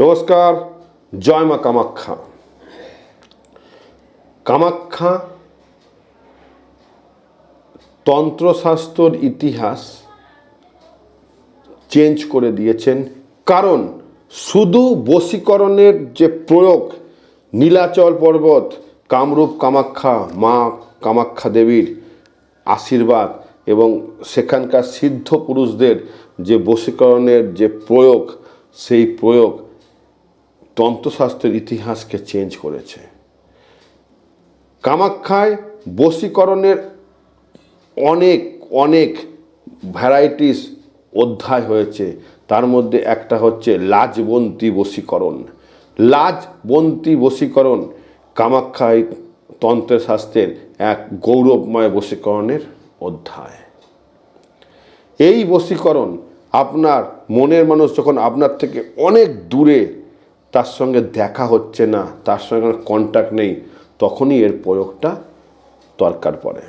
নমস্কার, জয় মা কামাখ্যা। কামাখ্যা তন্ত্রশাস্ত্রর ইতিহাস চেঞ্জ করে দিয়েছেন। কারণ শুধু বশীকরণের যে প্রয়োগ, নীলাচল পর্বত, কামরূপ কামাখ্যা, মা কামাখ্যা দেবীর আশীর্বাদ এবং সেখানকার সিদ্ধ পুরুষদের যে বশীকরণের যে প্রয়োগ, সেই প্রয়োগ তন্ত্রশাস্ত্রের ইতিহাসকে চেঞ্জ করেছে। কামাখ্যায় বশীকরণের অনেক অনেক ভ্যারাইটিস অধ্যায় হয়েছে। তার মধ্যে একটা হচ্ছে লাজবন্তী বশীকরণ। লাজবন্তী বশীকরণ কামাখ্যায় তন্ত্রশাস্ত্রের এক গৌরবময় বশীকরণের অধ্যায়। এই বশীকরণ আপনার মনের মানুষ যখন আপনার থেকে অনেক দূরে তার সঙ্গে দেখা হচ্ছে না, তার সঙ্গে কোনো কন্ট্যাক্ট নেই, তখনই এর প্রয়োগটা দরকার পড়ে।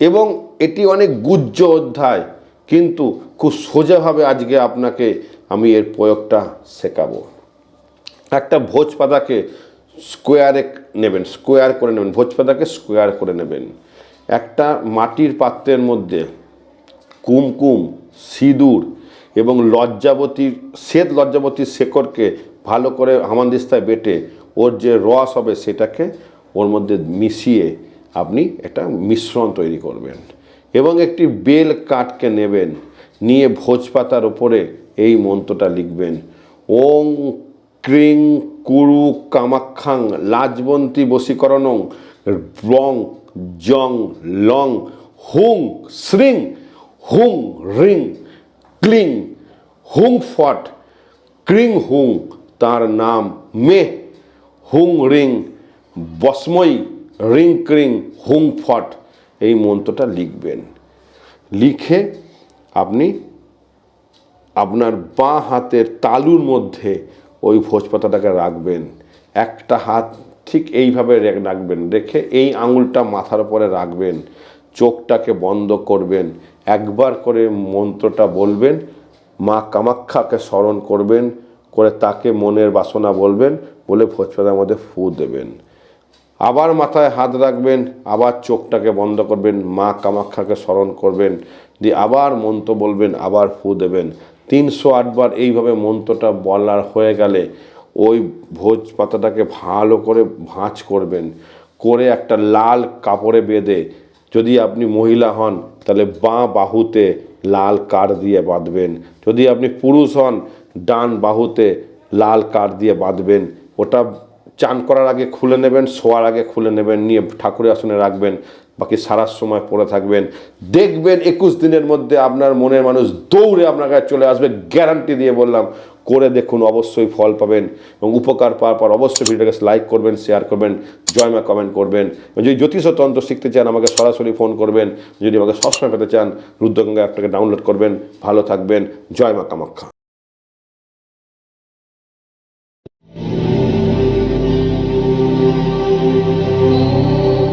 এবং এটি অনেক গুজ্জ অধ্যায়, কিন্তু খুব সোজাভাবে আজকে আপনাকে আমি এর প্রয়োগটা শেখাবো। একটা ভোজ পাতাকে স্কোয়ারে নেবেন স্কোয়ার করে নেবেন ভোজ পাতাকে স্কোয়ার করে নেবেন। একটা মাটির পাত্রের মধ্যে কুমকুম, সিঁদুর এবং লজ্জাবতীর শ্বেত লজ্জাবতীর শেকড়কে ভালো করে হামানদিস্তায় বেটে ওর যে রস হবে সেটাকে ওর মধ্যে মিশিয়ে আপনি একটা মিশ্রণ তৈরি করবেন। এবং একটি বেল কাঠকে নেবেন, নিয়ে ভোজপাতার ওপরে এই মন্ত্রটা লিখবেন, ওং ক্রিং কুরু কামাখ্যাং লাজবন্তী বশীকরণং রং জং লং হুং শ্রিং হুং রিং ক্লিং হুং ফট ক্রিং হুং তার নাম মে। হুং রিং বসময়ী রিং ক্রিং, হুং ফট, এই মন্ত্রটা লিখবেন। লিখে আপনি আপনার বাঁ হাতের তালুর মধ্যে ওই ভোজপাতাটাকে রাখবেন। একটা হাত ঠিক এইভাবে রাখবেন, রেখে এই আঙুলটা মাথার উপরে রাখবেন। চোখটাকে বন্ধ করবেন। একবার করে মন্ত্রটা বলবেন, মা কামাখ্যাকে স্মরণ করবেন। করে তাকে মনের বাসনা বলবেন, বলে ভোজপাতার মধ্যে ফু দেবেন। আবার মাথায় হাত রাখবেন, আবার চোখটাকে বন্ধ করবেন, মা কামাখ্যাকে স্মরণ করবেন, দিয়ে আবার মন্ত্র বলবেন, আবার ফু দেবেন। তিনশো আটবার এইভাবে মন্ত্রটা বলার হয়ে গেলে ওই ভোজ পাতাটাকে ভালো করে ভাঁজ করবেন, করে একটা লাল কাপড়ে বেঁধে, যদি আপনি মহিলা হন, তাহলে বাঁ বাহুতে লাল কার দিয়ে বাঁধবেন। যদি আপনি পুরুষ হন ডান বাহুতে লাল কার দিয়ে বাঁধবেন। ওটা চান করার আগে খুলে নেবেন, শোয়ার আগে খুলে নেবেন, নিয়ে ঠাকুরের আসনে রাখবেন, বাকি সারার সময় পড়ে থাকবেন। দেখবেন একুশ দিনের মধ্যে আপনার মনের মানুষ দৌড়ে আপনার কাছে চলে আসবে, গ্যারান্টি দিয়ে বললাম। করে দেখুন, অবশ্যই ফল পাবেন এবং উপকার পাওয়ার পর অবশ্যই ভিডিওটাকে লাইক করবেন, শেয়ার করবেন জয়মা কমেন্ট করবেন। যদি জ্যোতিষ তন্ত্র শিখতে চান, আমাকে সরাসরি ফোন করবেন। যদি আমাকে সবসময় পেতে চান, রুদ্রগঙ্গা অ্যাপটাকে ডাউনলোড করবেন। ভালো থাকবেন। জয় মা কামাখ্যা।